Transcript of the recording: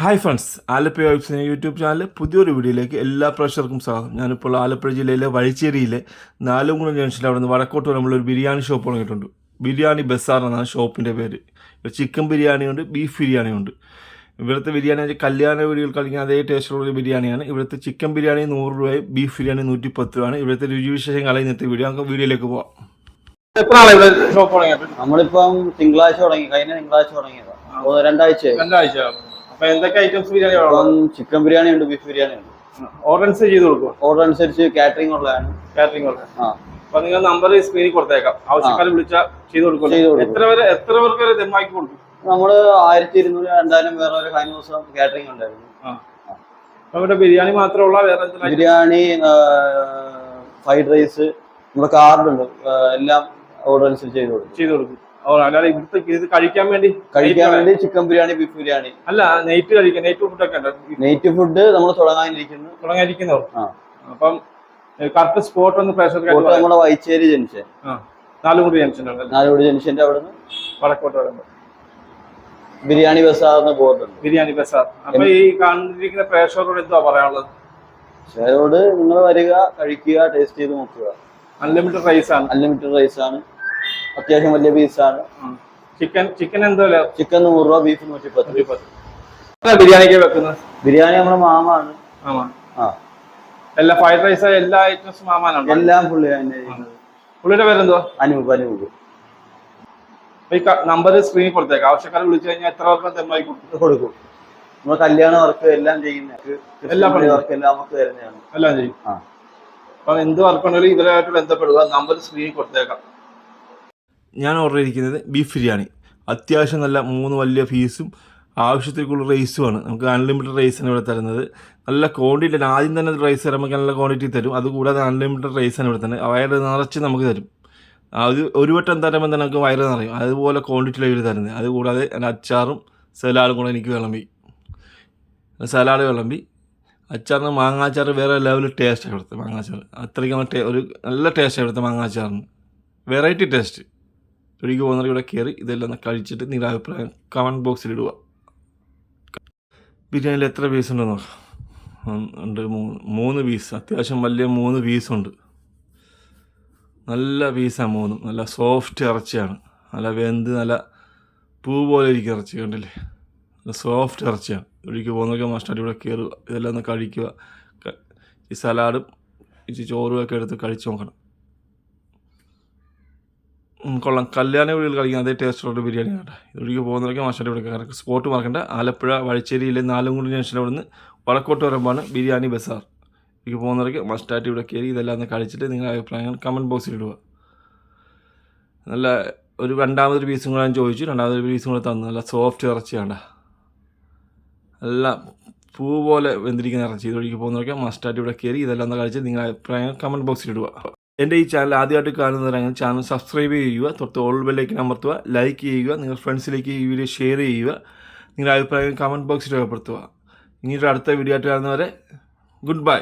Hi friends Alappuzha വൈബ്സിനെ YouTube channel പുതിയൊരു വീഡിയോയിലേക്ക് എല്ലാ പ്രേക്ഷകർക്കും സ്വാഗതം. ഞാനിപ്പോൾ ആലപ്പുഴ ജില്ലയിലെ വഴിച്ചേരിയിലെ നാലുംകുളം ജംഗ്ഷനിൽ അവിടെ നിന്ന് വടക്കോട്ട് നമ്മളൊരു ബിരിയാണി ഷോപ്പ് തുടങ്ങിയിട്ടുണ്ട്. ബിരിയാണി ബസാർ എന്നാണ് ഷോപ്പിന്റെ പേര്. ചിക്കൻ ബിരിയാണിയുണ്ട് ബീഫ് ബിരിയാണിയുണ്ട് ഇവിടുത്തെ ബിരിയാണി കല്യാണ വീടുകൾ കളിക്കുന്ന അതേ ടേസ്റ്റുള്ള ബിരിയാണിയാണ്. ഇവിടുത്തെ ചിക്കൻ ബിരിയാണി നൂറ് രൂപയും ബീഫ് ബിരിയാണി നൂറ്റി പത്ത് രൂപയാണ്. ഇവിടുത്തെ രുചിവിശേഷങ്ങൾ ഇന്നത്തെ വീഡിയോ നമുക്ക് വീഡിയോയിലേക്ക് പോവാം. എത്ര ഇവിടെ ഷോപ്പ് നമ്മളിപ്പം തിങ്കളാഴ്ച തുടങ്ങി. കഴിഞ്ഞ തിങ്കളാഴ്ച തുടങ്ങിയതാണ് രണ്ടാഴ്ച രണ്ടാഴ്ച എന്തൊക്കെ ഐറ്റംസ് ബിരിയാണി ചിക്കൻ ബിരിയാണി ഉണ്ട് ബീഫ് ബിരിയാണി ഉണ്ട്. ഓർഡർ അനുസരിച്ച് ചെയ്ത് കൊടുക്കും ഓർഡർ അനുസരിച്ച് കാറ്ററിംഗ് ഉള്ളതാണ്. കാറ്ററിംഗ് ഉള്ളത് അപ്പൊ നിങ്ങൾ നമ്പർ സ്ക്രീനിൽ കൊടുത്തേക്കാം. ആവശ്യക്കാരെ വിളിച്ചാൽ ചെയ്ത് കൊടുക്കും. എത്ര വരെ എത്ര പേർക്ക് വരെ ദമ്മാക്കി കൊടുക്കും നമ്മൾ ആയിരത്തി ഇരുന്നൂറ് രണ്ടായിരം വേറെ ഒരു കഴിഞ്ഞ ദിവസം കാറ്ററിംഗ് ഉണ്ടായിരുന്നു. ആ. ബിരിയാണി മാത്രമുള്ള വേറെ എന്തെങ്കിലും ബിരിയാണി ഫ്രൈഡ് റൈസ് നമ്മുടെ കാർഡ് ഉണ്ട്. എല്ലാം ഓർഡർ അനുസരിച്ച് ചെയ്ത് കൊടുക്കും. ചെയ്ത് കൊടുക്കും. അല്ലാതെ ഇവിടുത്തെ ഇത് കഴിക്കാൻ വേണ്ടി കഴിക്കാൻ വേണ്ടി ചിക്കൻ ബിരിയാണി ബീഫ് ബിരിയാണി അല്ല നൈറ്റ് കഴിക്കാൻ നൈറ്റ് ഫുഡ് ഉണ്ട്? നൈറ്റ് ഫുഡ് നമ്മൾ തുടങ്ങാനിരിക്കുന്നു. തുടങ്ങാനിരിക്കുന്നു. അപ്പം കറക്റ്റ് സ്പോട്ട് ഒന്ന് പ്രേക്ഷകർക്ക് നമ്മുടെ വൈച്ചേരി ജംഗ്ഷൻ. നാലുകൂടി ജംഗ്ഷൻ നാലുകൂടി ജംഗ്ഷന്റെ അവിടെ നിന്ന് വടക്കോട്ട് വരുമ്പോൾ ബിരിയാണി ബസാറിന് ബോർഡ് ഉണ്ട് ബിരിയാണി ബസാർ. അപ്പൊ ഈ കണ്ടിരിക്കുന്ന പ്രേക്ഷകരോട് എന്തുവാ പറയാനുള്ളത്? പ്രേക്ഷകരോട് നിങ്ങൾ വരിക കഴിക്കുക ടേസ്റ്റ് ചെയ്ത് നോക്കുക. അൺലിമിറ്റഡ് റൈസ് ആണ്. അൺലിമിറ്റഡ് റൈസ് ആണ്. അത്യാവശ്യം വലിയ പീസാണ് ചിക്കൻ ചിക്കൻ എന്തോ ചിക്കൻ നൂറ് രൂപ ബീഫ് നൂറ്റി പത്ത് ബിരിയാണിക്ക് വെക്കുന്നത്? ബിരിയാണി നമ്മുടെ മാമാണ്. ആ. എല്ലാ ഫ്രൈഡ് റൈസ് എല്ലാ ഐറ്റംസും മാമാനാണ്? എല്ലാം പുള്ളി പുള്ളിയുടെ പേരെന്തോ അനൂപ് അനൂപ്. ഈ നമ്പർ സ്ക്രീനിൽ കൊടുത്തേക്കാം. ആവശ്യക്കാരെ വിളിച്ചു കഴിഞ്ഞാൽ എത്ര പേർക്ക് തെമ്മായി കൊടുക്കും. നമ്മൾ കല്യാണ വർക്ക് എല്ലാം ചെയ്യുന്ന എല്ലാ പണി വർക്ക് എല്ലാം നമുക്ക് തരുന്നതാണ്. എല്ലാം ചെയ്യും. ആ. അപ്പൊ എന്ത് വർക്ക് ഉണ്ടെങ്കിലും ഇവരായിട്ട് ബന്ധപ്പെടുക. നമ്പർ സ്ക്രീനിൽ കൊടുത്തേക്കാം. ഞാൻ ഓർഡർ ചെയ്തിരിക്കുന്നത് ബീഫ് ബിരിയാണി അത്യാവശ്യം നല്ല മൂന്ന് വലിയ പീസും ആവശ്യത്തിലേക്കുള്ള റൈസുമാണ് നമുക്ക് അൺലിമിറ്റഡ് റൈസാണ് ഇവിടെ തരുന്നത്. നല്ല ക്വാണ്ടിറ്റി ആദ്യം തന്നെ റൈസ് നമുക്ക് നല്ല ക്വാണ്ടിറ്റി തരും. അതുകൂടാതെ അൺലിമിറ്റഡ് റൈസാണ് ഇവിടെ തന്നെ. വയറ് നിറച്ച് നമുക്ക് തരും. അത് ഒരു വട്ടം തരുമ്പോൾ തന്നെ നമുക്ക് വയറ് നിറയും. അതുപോലെ ക്വാണ്ടിറ്റിയിലാണ് ഇവർ തരുന്നത്. അതുകൂടാതെ അച്ചാറും സലാഡും കൂടെ എനിക്ക് വിളമ്പി. സലാഡ് വിളമ്പി. അച്ചാറിന് മാങ്ങാച്ചാർ വേറെ ലെവൽ ടേസ്റ്റാണ് ഇവിടുത്തെ മാങ്ങാച്ചാർ അത്രയ്ക്ക് ടേ- ഒരു നല്ല ടേസ്റ്റാണ് ഇവിടുത്തെ മാങ്ങാച്ചാറിന്. വെറൈറ്റി ടേസ്റ്റ് ഒരിക്കൽ പോകുന്നവർ ഇവിടെ കയറി ഇതെല്ലാം കഴിച്ചിട്ട് നിങ്ങളുടെ അഭിപ്രായം കമന്റ് ബോക്സിൽ ഇടുക. ബിരിയാണിയിൽ എത്ര പീസ് ഉണ്ടെന്ന് നോക്കാം. ഉണ്ട്. മൂന്ന് മൂന്ന് പീസ് അത്യാവശ്യം വലിയ മൂന്ന് പീസുണ്ട് നല്ല പീസാണ് മൂന്ന്. നല്ല സോഫ്റ്റ് ഇറച്ചിയാണ്. നല്ല വെന്ത് നല്ല പൂ പോലെ ഇരിക്കും ഇറച്ചി കണ്ടില്ലേ? നല്ല സോഫ്റ്റ് ഇറച്ചിയാണ്. ഒഴുകി പോകുന്നൊക്കെ മസ്റ്റാർട്ട് ഇവിടെ കയറുക ഇതെല്ലാം ഒന്ന് കഴിക്കുക. ഈ സലാഡും ഇച്ചിരി ചോറും ഒക്കെ എടുത്ത് കഴിച്ച് നോക്കണം. കൊള്ളാം. കല്യാണ വീടുകൾ കളിക്കുന്ന അതേ ടേസ്റ്റുള്ള ബിരിയാണി കേട്ടോ. ഇതൊഴിക്ക് പോകുന്നവരൊക്കെ മാഷാന്റെ ഇവിടെ കറക്റ്റ് സ്പോട്ട് മറക്കണ്ട. ആലപ്പുഴ വഴിച്ചേരിയിലെ നാലുംകുടി ജംഗ്ഷനിൽ അവിടെ നിന്ന് വടക്കോട്ട് വരുമ്പോഴാണ് ബിരിയാണി ബസാർ ഇതിലേക്ക് പോകുന്നവരൊക്കെ മസ്റ്റായിട്ട് ഇവിടെ കയറി ഇതെല്ലാം ഒന്ന് കഴിച്ചിട്ട് നിങ്ങളുടെ അഭിപ്രായങ്ങൾ കമന്റ് ബോക്സിൽ ഇടുക. നല്ല ഒരു രണ്ടാമതൊരു പീസും കൂടെ ഞാൻ ചോദിച്ചു. രണ്ടാമതൊരു പീസും കൂടെ തന്നു. നല്ല സോഫ്റ്റ് ഇറച്ചിയാണ്. നല്ല പൂ പോലെ വെന്തിരിക്കുന്ന ഇറച്ചി. ഇതൊഴിക്ക് പോകുന്നവരൊക്കെ മസ്റ്റായിട്ട് ഇവിടെ കയറി ഇതെല്ലാം ഒന്ന് കഴിച്ച് നിങ്ങളുടെ അഭിപ്രായങ്ങൾ കമന്റ് ബോക്സിൽ ഇടുക. എന്റെ ഈ ചാനൽ ആദ്യമായിട്ട് കാണുന്നവരാണെങ്കിൽ ചാനൽ സബ്സ്ക്രൈബ് ചെയ്യുക തൊട്ട് ഓൾ ബെല്ലേക്ക് അമർത്തുക ലൈക്ക് ചെയ്യുക നിങ്ങൾ ഫ്രണ്ട്സിലേക്ക് ഈ വീഡിയോ ഷെയർ ചെയ്യുക നിങ്ങളുടെ അഭിപ്രായം കമന്റ് ബോക്സിൽ രേഖപ്പെടുത്തുക. ഇനിയൊരു അടുത്ത വീഡിയോ ആയിട്ട് കാണുന്നവരെ ഗുഡ് ബൈ